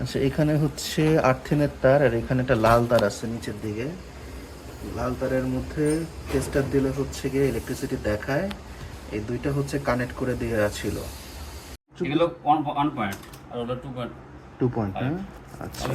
আচ্ছা এখানে হচ্ছে আর্থিনের তার আর এখানে একটা লাল তার আছে নিচের দিকে। লাল তারের মধ্যে টেস্টার দিলে হচ্ছে গিয়ে ইলেকট্রিসিটি দেখায়। এই দুইটা হচ্ছে কানেক্ট করে দিয়ে ছিল। এগুলো ওয়ান ওয়ান পয়েন্ট আর ওটা টু পয়েন্ট 2 পয়েন্ট আচ্ছা।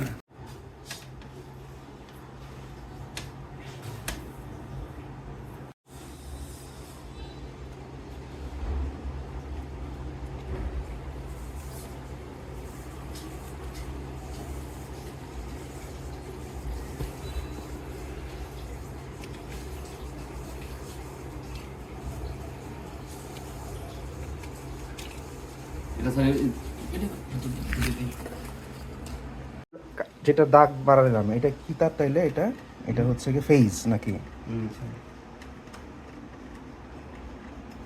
যেটা দাগ বাড়ালাম এটা কি তার তাইলে? এটা এটা হচ্ছে কি ফেজ নাকি?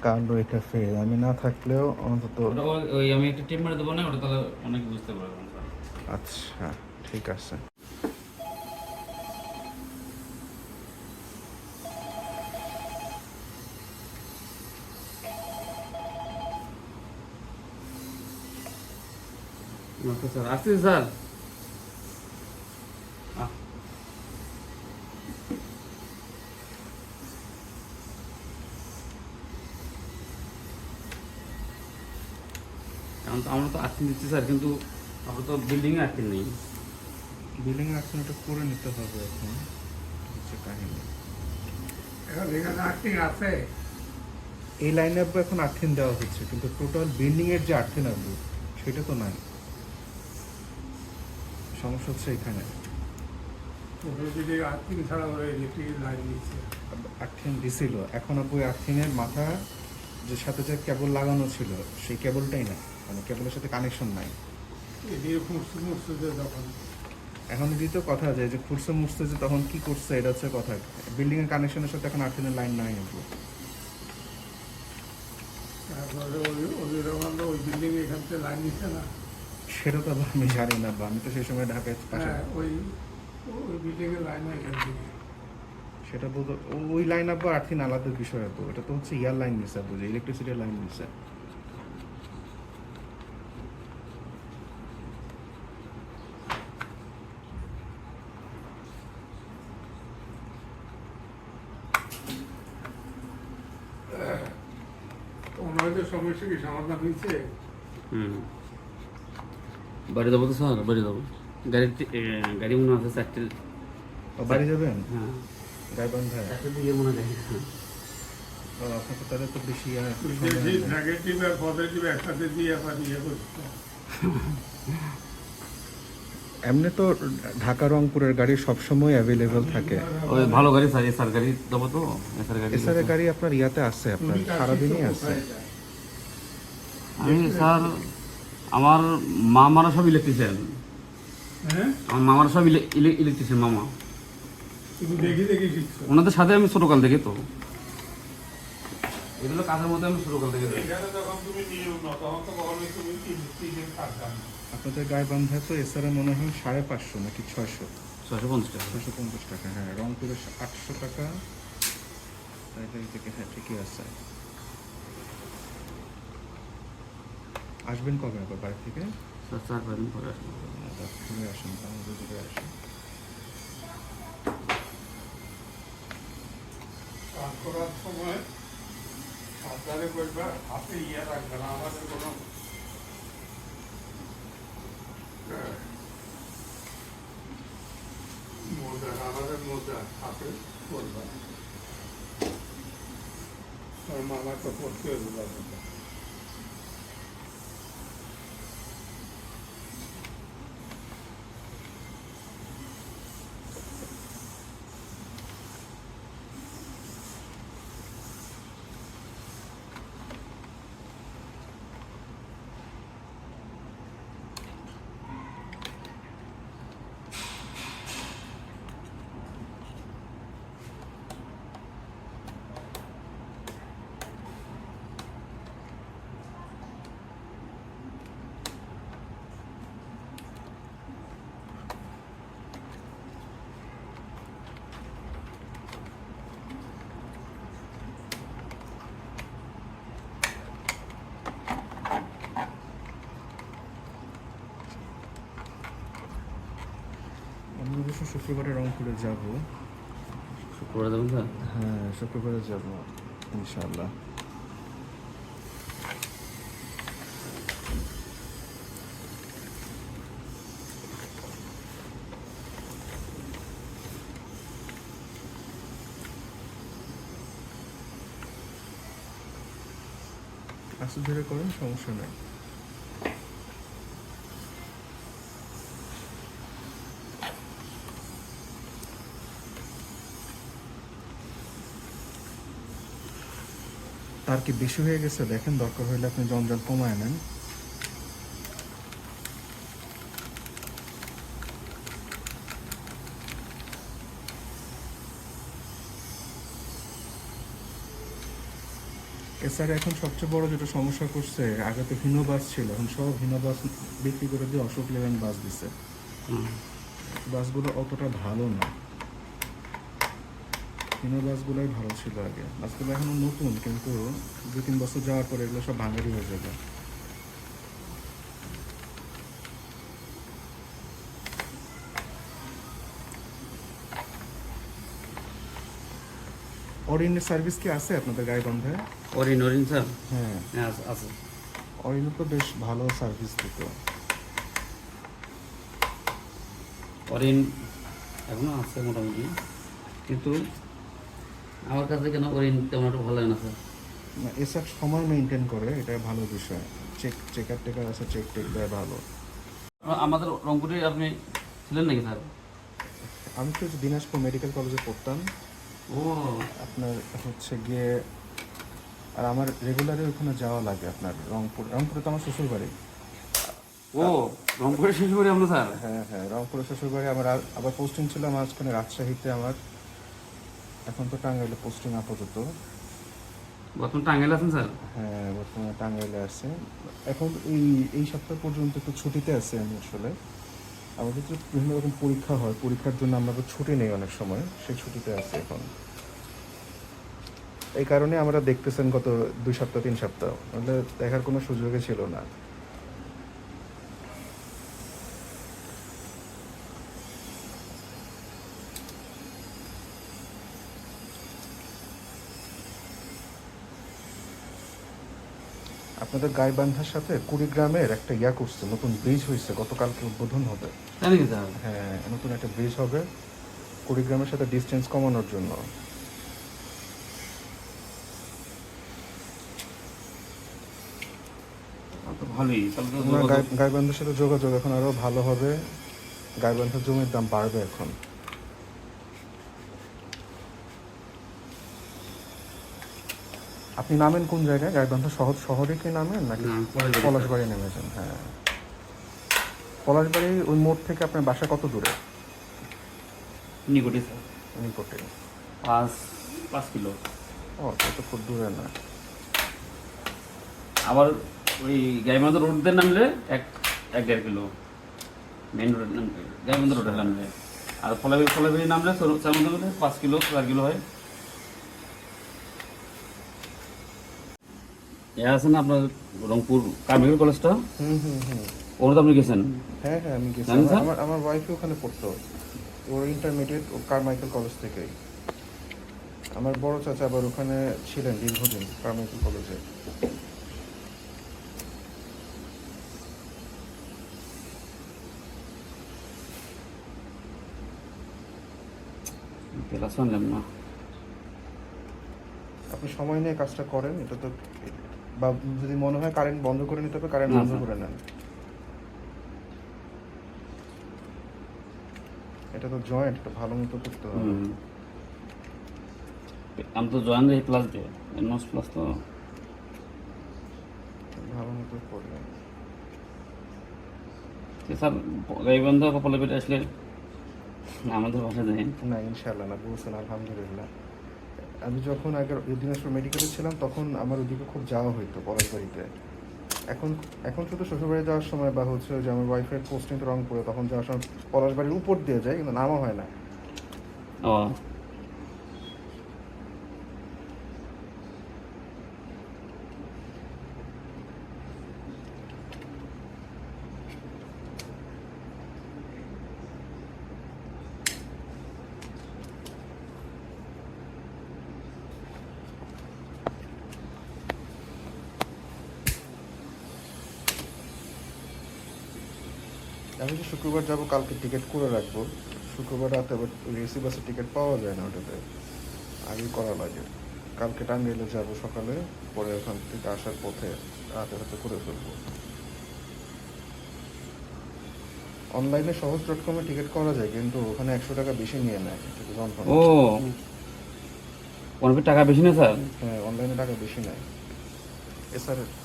কারণ এটা ফেজ আমি না থাকলেও অন্তত ওই- ওই আমি একটা টিপ মেরে দেবো না ওটা তাহলে অনেক বুঝতে পারবেন আচ্ছা ঠিক আছে। নমস্কার স্যার। আসছি আমরা তো আর্থিং দিচ্ছি স্যার কিন্তু আমরা তো বিল্ডিংয়ে আর্থিং নেই। বিলিং অ্যাকশন এটা করে নিতে হবে এখন। হচ্ছে কাহিনী। এখন এখানে আর্থিং আছে। এই লাইনে আপ এখন আর্থিন দেওয়া হচ্ছে কিন্তু টোটাল বিল্ডিং এর যে আর্থিন আপ সেটা তো নাই। সমস্যা হচ্ছে এখানে। যদি আর্থিং ছাড়া ওরা ইলেকট্রিক লাইন দিচ্ছে। আর্থিন দিছিল। এখন আপু আর্থিনের মাথা যে সাথে যে কেবল লাগানো ছিল সেই কেবলটাই না মানে কেবলের সাথে কানেকশন নাই। এখন দ্বিতীয় কথা যায় যে খুঁড়ছে মুছতে যে তখন কি করছে এটা হচ্ছে কথা। বিল্ডিং এর কানেকশনের সাথে এখন আর্থিনের লাইন নাই আপু তারপরে ওই ওই বিল্ডিং এখান থেকে লাইন নিচ্ছে না। সেটা তো আবার আমি জানি না বা আমি তো সেই সময় ঢাকায় পাশে। হ্যাঁ ওই ওই বিল্ডিং এর লাইন এখান থেকে। সেটা বলতে ওই লাইন আপ বা আর্থিন আলাদা বিষয় তো এটা তো হচ্ছে ইয়ার লাইন দিছে আপু যে ইলেকট্রিসিটির লাইন দিছে ওনাদের সমস্যা কি সমাধান হয়েছে হুম। বাড়ি যাব তো স্যার? বাড়ি যাব। গাড়ি গাড়ি মনে আছে চারটে বাড়ি যাবেন? হ্যাঁ। দিকে মনে হয়। ও তাহলে তো বেশি আর যে যে নেগেটিভ আর পজিটিভ একসাথে দিয়ে আবার ইয়ে এমনি তো ঢাকা রংপুরের গাড়ি সবসময় অ্যাভেলেবেল থাকে। ওই ভালো গাড়ি স্যার এসআর গাড়ি যাব তো? এসআর গাড়ি গাড়ি আপনার ইয়াতে আছে আপনার সারাদিনই আছে। আমি স্যার আমার মামারা সব ইলেকট্রিশিয়ান হ্যাঁ? আমার মামারা সব ইলেকট্রিশিয়ান মামা। দেখি দেখি ওনাদের সাথে আমি ছোটকাল থেকে তো। এগুলো কাজের মধ্যে আমি ছোটকাল থেকে দেখি। এখানে যখন তুমি নিয়োগ নাও তখন তো আপনাদের এছাড়া মনে হয় সাড়ে পাঁচশো নাকি ছয়শো? ছয়শো পঞ্চাশ টাকা। ছশো পঞ্চাশ টাকা হ্যাঁ রংপুরে আটশো টাকা। তাই থেকে হ্যাঁ ঠিকই আছে। আসবেন কবে আবার বাড়ি থেকে? স্যার চার পাঁচ দিন পরে আসব। ঘুরে আসেন তাহলে ঘুরে আসেন করার সময় সাবধানে করবা হাতে ইয়ে রাখবে না আমাদের কোনো আহ, মোজা আমাদের মোজা হাতে করবা আর মামা তো পড়তে হবে শুক্রবারে রংপুরে যাব। শুক্রবার যাবেন স্যার হ্যাঁ শুক্রবারে যাব ইনশাআল্লাহ। আস্তে ধীরে করেন সমস্যা নাই। তার কি বেশি হয়ে গেছে? দেখেন দরকার হলে আপনি জঞ্জাল কমায় নেন। এছাড়া এখন সবচেয়ে বড় যেটা সমস্যা করছে আগে তো হিনো বাস ছিল এখন সব হিনো বাস বিক্রি করে দিয়ে অশোক লেভেন বাস দিছে। বাসগুলো অতটা ভালো না। হিনো বাসগুলোই ভালো ছিল আগে? বাসগুলো এখনও নতুন কিন্তু দু তিন বছর যাওয়ার পরে এগুলো সব ভাঙারি হয়ে যাবে। অরিনের সার্ভিস কি আছে আপনাদের গায়ে বন্ধে অরিন অরিন স্যার? হ্যাঁ। হ্যাঁ আছে- আছে। অরিন তো বেশ ভালো সার্ভিস দিত। অরিন এখনও আছে মোটামুটি কিন্তু আমার কাছে কেন অরিন তেমন একটা ভালো লাগে না স্যার? না এসব সময় মেনটেন করে এটা ভালো বিষয়। চেক চেকার টেকার আছে চেক টেক দেয় ভালো। আমাদের রংপুরে আপনি ছিলেন নাকি স্যার? আমি তো দিনাজপুর মেডিকেল কলেজে পড়তাম। ও। আপনার হচ্ছে গিয়ে আর আমার রেগুলারে ওখানে যাওয়া লাগে আপনার রংপুর রংপুরে তো আমার শ্বশুর বাড়ি ও রংপুরে শেষ করি আমরা স্যার? হ্যাঁ হ্যাঁ রংপুরে শ্বশুর বাড়ি আমার আবার পোস্টিং ছিল মাঝখানে রাজশাহীতে আমার। এখন তো টাঙ্গাইলে পোস্টিং আপাতত। বর্তমান টাঙ্গাইল আছেন স্যার? হ্যাঁ বর্তমানে টাঙ্গাইলে আছে এখন এই এই সপ্তাহ পর্যন্ত একটু ছুটিতে আছে আমি আসলে। আমাদের তো বিভিন্ন রকম পরীক্ষা হয়। পরীক্ষার জন্য আমরা তো ছুটি নেই অনেক সময়। সেই ছুটিতে আছে এখন। এই কারণে আমরা দেখতেছেন গত দুই সপ্তাহ তিন সপ্তাহ। দেখার কোনো সুযোগই ছিল না। আপনাদের গাইবান্ধার সাথে কুড়িগ্রামের একটা ইয়া করছে নতুন ব্রিজ হয়েছে গতকালকে উদ্বোধন হবে। হ্যাঁ নতুন একটা ব্রিজ হবে কুড়িগ্রামের সাথে ডিস্টেন্স কমানোর জন্য। গাইবান্ধার সাথে যোগাযোগ এখন আরও ভালো হবে। গাইবান্ধার জমির দাম বাড়বে এখন। আপনি নামেন কোন জায়গায়? গাইবান্ধা শহর শহরে কি নামেন নাকি পলাশবাড়ি। নেমেছেন হ্যাঁ। পলাশবাড়ি ওই মোড় থেকে আপনার বাসা কত দূরে? নিকটে স্যার। নিকটে। পাঁচ পাঁচ কিলো। ও তো খুব দূরে না। আবার ওই গাইবান্ধা রোড দিয়ে নামলে এক এক দেড় কিলো। মেন রোড গাইবান্ধা রোডে নামলে। আর ফলাবি ফলাবি নামলে চারমন্দির রোডে পাঁচ কিলো চার কিলো হয়। এ আছে না আপনার রংপুর কলেজটা? হুম হুম হুম। ওর তো আপনি গেছেন? হ্যাঁ হ্যাঁ আমি গেছি। জানেন আমার- স্যার? আমার ওখানে পড়তো। ওর ইন্টারমিডিয়েট ও কারমাইকেল কলেজ থেকেই। আমার বড় চাচা আবার ওখানে ছিলেন দীর্ঘদিন কারমাইকেল কলেজে ক্লাস শুনলাম না। আপনি সময় নিয়ে কাজটা করেন এটা তো বা যদি মনে হয় কারেন্ট বন্ধ করে নিতে হবে কারেন্ট বন্ধ করে নেন। এটা তো জয়েন্ট এটা ভালো মতো করতে হবে। আমি তো জয়েন এই প্লাস দিয়ে নস প্লাস তো। ভালো মতো করবেন সে স্যার গাইবান্ধা কপালে পেটে আসলে আমাদের বাসায় যাই না ইনশাল্লাহ না বলছেন আলহামদুলিল্লাহ। আমি যখন আগে দিনাজপুর মেডিকেলে ছিলাম, তখন আমার ওদিকে খুব যাওয়া হইতো পলাশবাড়িতে এখন এখন শুধু শ্বশুরবাড়ি যাওয়ার সময় বা হচ্ছে যে আমার ওয়াইফের পোস্টিং রং পড়ে তখন যাওয়ার সময় পলাশবাড়ির উপর দিয়ে যায় কিন্তু নামা হয় না। আমি যে শুক্রবার যাব কালকে টিকিট করে রাখব। শুক্রবার রাতে আবার রেসি বাসে টিকিট পাওয়া যায় না ওটাতে। আগে করা লাগে। কালকে টাঙ্গাইলে যাব সকালে পরে ওখান থেকে আসার পথে রাতে রাতে করে ফেলব। অনলাইনে সহজ ডট কমে টিকিট করা যায় কিন্তু ওখানে একশো টাকা বেশি নিয়ে নেয়। তো। ও। অনেক টাকা বেশি না স্যার? হ্যাঁ অনলাইনে টাকা বেশি নেয়। এছাড়া